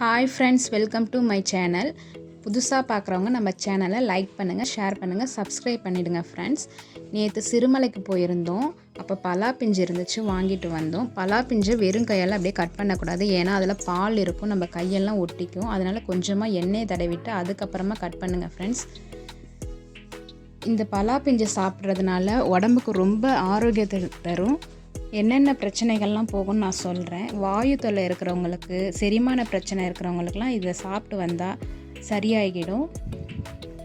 Hi friends welcome to my channel புதுசாக பார்க்குறவங்க நம்ம சேனலை லைக் பண்ணுங்கள் ஷேர் பண்ணுங்கள் சப்ஸ்கிரைப் பண்ணிவிடுங்க ஃப்ரெண்ட்ஸ் நேற்று சிறுமலைக்கு போயிருந்தோம். அப்போ பலா பிஞ்சு இருந்துச்சு வாங்கிட்டு வந்தோம். பலா பிஞ்சு வெறும் கையால் அப்படியே கட் பண்ணக்கூடாது. ஏன்னா அதில் பால் இருக்கும் நம்ம கையெல்லாம் ஒட்டிக்கும். அதனால் கொஞ்சமாக எண்ணெய் தடவிட்டு அதுக்கப்புறமா கட் பண்ணுங்கள் ஃப்ரெண்ட்ஸ் இந்த பலா பிஞ்சை சாப்பிட்றதுனால உடம்புக்கு ரொம்ப ஆரோக்கியத்தை தரும். என்னென்ன பிரச்சனைகள்லாம் போகும்னு நான் சொல்கிறேன் வாயு தொல்லை இருக்கிறவங்களுக்கு செரிமான பிரச்சனை இருக்கிறவங்களுக்குலாம் இதை சாப்பிட்டு வந்தால் சரியாகிடும்.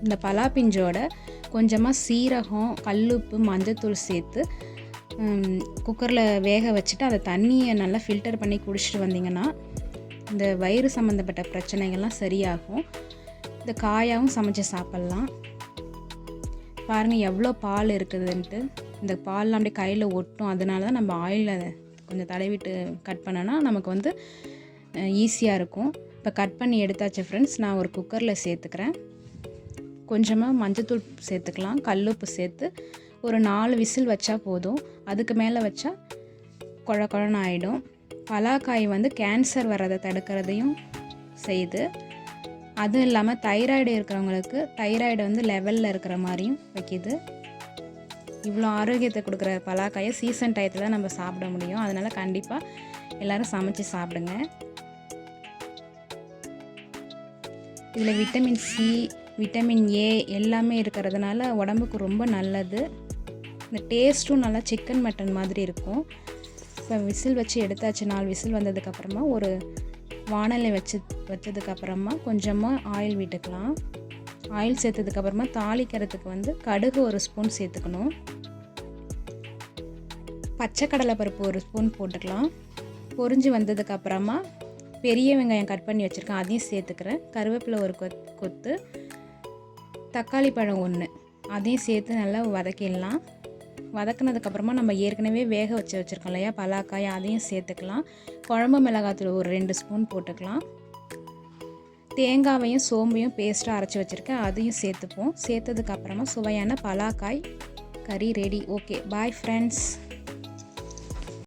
இந்த பலாப்பிஞ்சோட கொஞ்சமாக சீரகம் கல்லுப்பு மஞ்சத்தூள் சேர்த்து குக்கரில் வேக வச்சுட்டு அந்த தண்ணியை நல்லா ஃபில்டர் பண்ணி குடிச்சிட்டு வந்தீங்கன்னா இந்த வயிறு சம்மந்தப்பட்ட பிரச்சனைகள்லாம் சரியாகும். இந்த காயாகவும் சமைச்சு சாப்பிட்லாம். பாருங்கள் எவ்வளோ பால் இருக்குதுன்ட்டு. இந்த பால்லாம் அப்படியே கையில் ஒட்டும். அதனால தான் நம்ம ஆயிலில் கொஞ்சம் தடவிட்டு கட் பண்ணோன்னா நமக்கு வந்து ஈஸியாக இருக்கும். இப்போ கட் பண்ணி எடுத்தாச்சு ஃப்ரெண்ட்ஸ் நான் ஒரு குக்கரில் சேர்த்துக்கிறேன். கொஞ்சமாக மஞ்சத்தூள் சேர்த்துக்கலாம். கல்லுப்பு சேர்த்து ஒரு நாலு விசில் வச்சா போதும். அதுக்கு மேலே வச்சா குழ குழன்னு ஆகிடும் பலாக்காய் வந்து கேன்சர் வர்றதை தடுக்கிறதையும் செய்யுது அதுவும் இல்லாமல் தைராய்டு இருக்கிறவங்களுக்கு தைராய்டு வந்து லெவலில் இருக்கிற மாதிரியும் வைக்கிது. இவ்வளோ ஆரோக்கியத்தை கொடுக்குற பலாக்காயை சீசன் டயத்தில் நம்ம சாப்பிட முடியும். அதனால் கண்டிப்பாக எல்லோரும் சமைச்சு சாப்பிடுங்க. இதில் விட்டமின் சி விட்டமின் ஏ எல்லாமே இருக்கிறதுனால உடம்புக்கு ரொம்ப நல்லது. இந்த டேஸ்ட்டும் நல்லா சிக்கன் மட்டன் மாதிரி இருக்கும். இப்போ விசில் வச்சு எடுத்தாச்சு நாலு விசில் வந்ததுக்கப்புறமா ஒரு வானலை வச்சு வச்சதுக்கப்புறமா கொஞ்சமாக ஆயில் விட்டுக்கலாம். ஆயில் சேர்த்ததுக்கப்புறமா தாளிக்கிறதுக்கு வந்து கடுகு ஒரு ஸ்பூன் சேர்த்துக்கணும். பச்சை கடலை பருப்பு ஒரு ஸ்பூன் போட்டுக்கலாம். பொரிஞ்சு வந்ததுக்கப்புறமா பெரிய வெங்காயம் கட் பண்ணி வச்சுருக்கேன் அதையும் சேர்த்துக்கிறேன். கருவேப்பிலை ஒரு கொத் கொத்து தக்காளி பழம் ஒன்று அதையும் சேர்த்து நல்லா வதக்கிடலாம். வதக்கினதுக்கப்புறமா நம்ம ஏற்கனவே வேக வச்சு வச்சுருக்கோம் இல்லையா பலாக்காய் அதையும் சேர்த்துக்கலாம். குழம்பு மிளகாத்தூள் ஒரு ரெண்டு ஸ்பூன் போட்டுக்கலாம். தேங்காவையும் சோம்பையும் பேஸ்ட்டாக அரைச்சி வச்சுருக்கேன். அதையும் சேர்த்துப்போம். சேர்த்ததுக்கப்புறமா சுவையான பலாக்காய் கறி ரெடி ஓகே பாய் ஃப்ரெண்ட்ஸ்